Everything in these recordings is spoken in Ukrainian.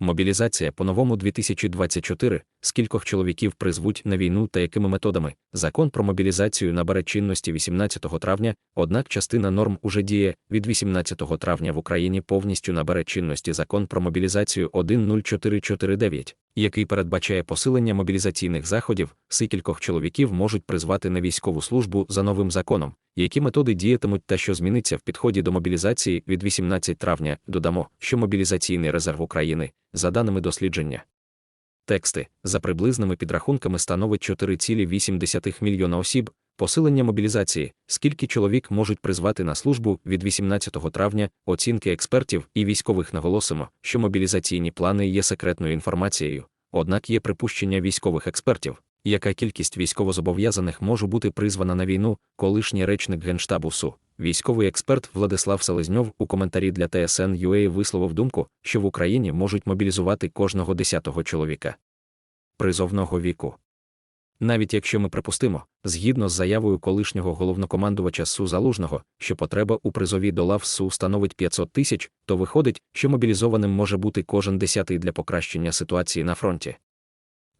Мобілізація по новому 2024. Скількох чоловіків призвуть на війну та якими методами? Закон про мобілізацію набере чинності 18 травня, однак частина норм уже діє від 18 травня в Україні повністю набере чинності закон про мобілізацію 10449, який передбачає посилення мобілізаційних заходів, скількох чоловіків можуть призвати на військову службу за новим законом, які методи діятимуть та що зміниться в підході до мобілізації від 18 травня. Додамо, що мобілізаційний резерв України, за даними дослідження. Тексти за приблизними підрахунками становить 4,8 мільйона осіб, посилення мобілізації, скільки чоловік можуть призвати на службу від 18 травня, оцінки експертів і військових наголосимо, що мобілізаційні плани є секретною інформацією, однак є припущення військових експертів, яка кількість військовозобов'язаних може бути призвана на війну, колишній речник Генштабу СУ. Військовий експерт Владислав Селезньов у коментарі для TSN.ua висловив думку, що в Україні можуть мобілізувати кожного десятого чоловіка призовного віку. Навіть якщо ми припустимо, згідно з заявою колишнього головнокомандувача СУ Залужного, що потреба у призові до лав СУ становить 500 тисяч, то виходить, що мобілізованим може бути кожен десятий для покращення ситуації на фронті.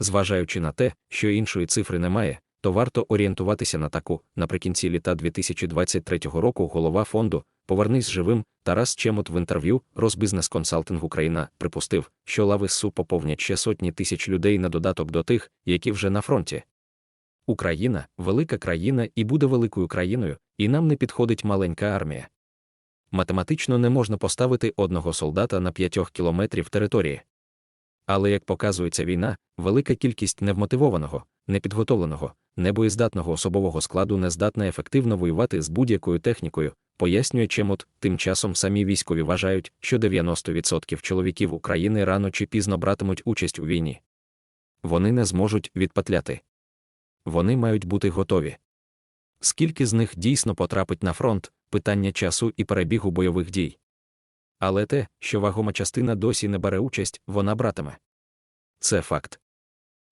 Зважаючи на те, що іншої цифри немає, то варто орієнтуватися на таку. Наприкінці літа 2023 року голова фонду Повернись живим Тарас Чемот в інтерв'ю Розбізнес Консалтинг Україна припустив, що лави СУ поповнять ще сотні тисяч людей на додаток до тих, які вже на фронті. Україна велика країна і буде великою країною, і нам не підходить маленька армія. Математично не можна поставити одного солдата на п'ятьох кілометрів території. Але як показується війна, велика кількість невмотивованого, непідготовленого, небоєздатного особового складу не здатна ефективно воювати з будь-якою технікою, пояснює Чемот, тим часом самі військові вважають, що 90% чоловіків України рано чи пізно братимуть участь у війні. Вони не зможуть відпатляти. Вони мають бути готові. Скільки з них дійсно потрапить на фронт, питання часу і перебігу бойових дій. Але те, що вагома частина досі не бере участь, вона братиме. Це факт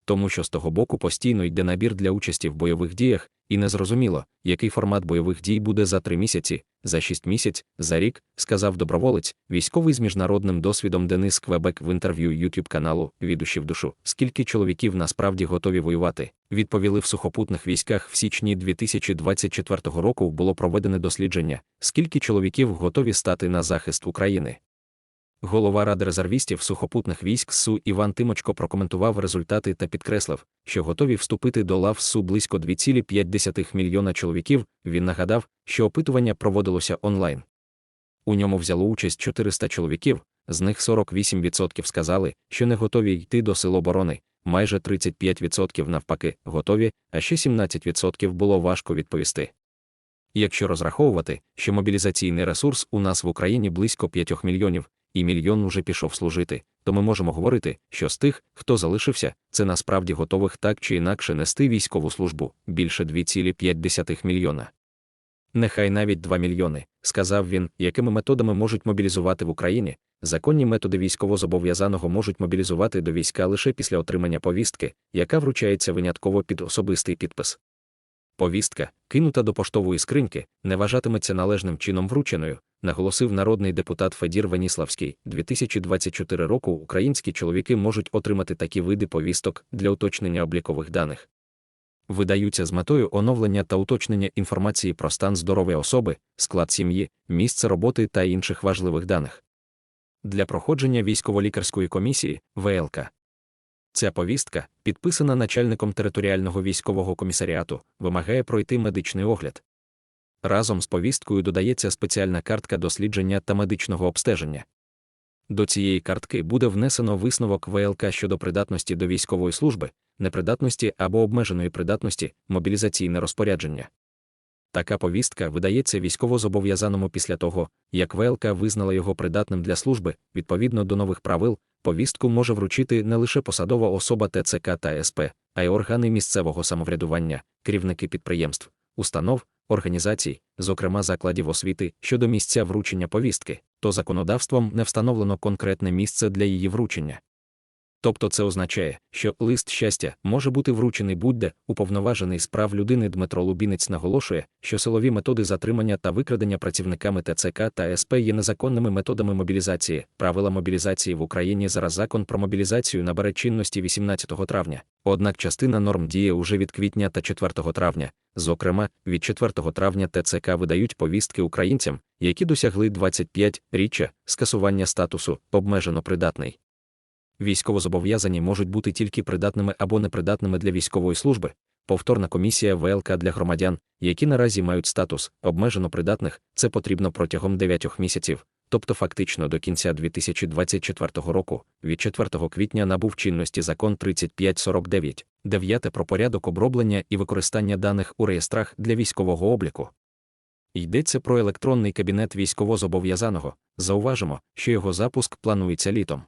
тому що з того боку постійно йде набір для участі в бойових діях, і незрозуміло, який формат бойових дій буде за три місяці, за шість місяць, за рік, сказав доброволець, військовий з міжнародним досвідом Денис Квебек в інтерв'ю YouTube каналу «Від в душу. Скільки чоловіків насправді готові воювати? Відповіли в сухопутних військах в січні 2024 року було проведене дослідження, скільки чоловіків готові стати на захист України. Голова Ради резервістів сухопутних військ СУ Іван Тимочко прокоментував результати та підкреслив, що готові вступити до лав СУ близько 2,5 мільйона чоловіків. Він нагадав, що опитування проводилося онлайн. У ньому взяло участь 400 чоловіків, з них 48% сказали, що не готові йти до сил оборони, майже 35% навпаки готові, а ще 17% було важко відповісти. Якщо розраховувати, що мобілізаційний ресурс у нас в Україні близько 5 мільйонів, і мільйон уже пішов служити, то ми можемо говорити, що з тих, хто залишився, це насправді готових так чи інакше нести військову службу більше 2,5 мільйона. Нехай навіть 2 мільйони, сказав він, якими методами можуть мобілізувати в Україні. Законні методи військовозобов'язаного можуть мобілізувати до війська лише після отримання повістки, яка вручається винятково під особистий підпис. Повістка, кинута до поштової скриньки, не вважатиметься належним чином врученою, наголосив народний депутат Федір Ваніславський. 2024 року українські чоловіки можуть отримати такі види повісток для уточнення облікових даних. Видаються з метою оновлення та уточнення інформації про стан здоров'я особи, склад сім'ї, місце роботи та інших важливих даних. Для проходження військово-лікарської комісії ВЛК Ця повістка, підписана начальником територіального військового комісаріату, вимагає пройти медичний огляд. Разом з повісткою додається спеціальна картка дослідження та медичного обстеження. До цієї картки буде внесено висновок ВЛК щодо придатності до військової служби, непридатності або обмеженої придатності, мобілізаційне розпорядження. Така повістка видається військовозобов'язаному після того, як ВЛК визнала його придатним для служби відповідно до нових правил, повістку може вручити не лише посадова особа ТЦК та СП, а й органи місцевого самоврядування, керівники підприємств, установ, організацій, зокрема закладів освіти, щодо місця вручення повістки, то законодавством не встановлено конкретне місце для її вручення. Тобто це означає, що лист щастя може бути вручений будь-де, уповноважений з прав людини Дмитро Лубінець наголошує, що силові методи затримання та викрадення працівниками ТЦК та СП є незаконними методами мобілізації. Правила мобілізації в Україні зараз закон про мобілізацію набере чинності 18 травня. Однак частина норм діє уже від квітня та 4 травня. Зокрема, від 4 травня ТЦК видають повістки українцям, які досягли 25 річчя скасування статусу обмежено придатний. Військовозобов'язані можуть бути тільки придатними або непридатними для військової служби. Повторна комісія ВЛК для громадян, які наразі мають статус обмежено придатних, це потрібно протягом 9 місяців, тобто фактично до кінця 2024 року, від 4 квітня набув чинності закон 3549, 9 про порядок оброблення і використання даних у реєстрах для військового обліку. Йдеться про електронний кабінет військовозобов'язаного. Зауважимо, що його запуск планується літом.